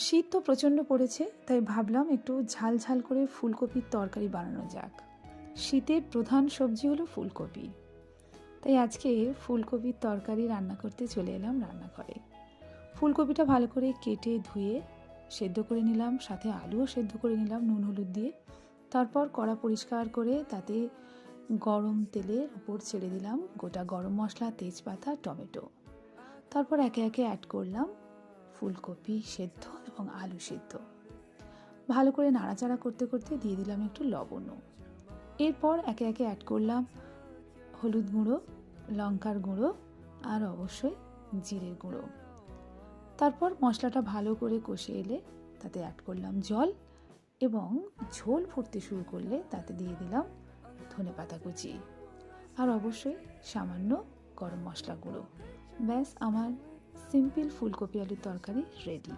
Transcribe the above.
শীত তো প্রচণ্ড পড়েছে, তাই ভাবলাম একটু ঝাল ঝাল করে ফুলকপির তরকারি বানানো যাক। শীতের প্রধান সবজি হলো ফুলকপি। তাই আজকে ফুলকপির তরকারি রান্না করতে চলে এলাম রান্নাঘরে। ফুলকপিটা ভালো করে কেটে ধুয়ে সেদ্ধ করে নিলাম, সাথে আলুও সেদ্ধ করে নিলাম নুন হলুদ দিয়ে। তারপর কড়া পরিষ্কার করে তাতে গরম তেলের উপর ছেড়ে দিলাম গোটা গরম মশলা, তেজপাতা, টমেটো। তারপর একে একে অ্যাড করলাম ফুলকপি সেদ্ধ এবং আলু সেদ্ধ। ভালো করে নাড়াচাড়া করতে করতে দিয়ে দিলাম একটু লবণও। এরপর একে একে অ্যাড করলাম হলুদ গুঁড়ো, লঙ্কার গুঁড়ো আর অবশ্যই জিরের গুঁড়ো। তারপর মশলাটা ভালো করে কষে এলে তাতে অ্যাড করলাম জল এবং ঝোল ফুটতে শুরু করলে তাতে দিয়ে দিলাম ধনে পাতা কুচি। আর অবশ্যই সামান্য গরম মশলা গুঁড়ো। ব্যাস আমার সিম্পল ফুলকপি আলুর তরকারি রেডি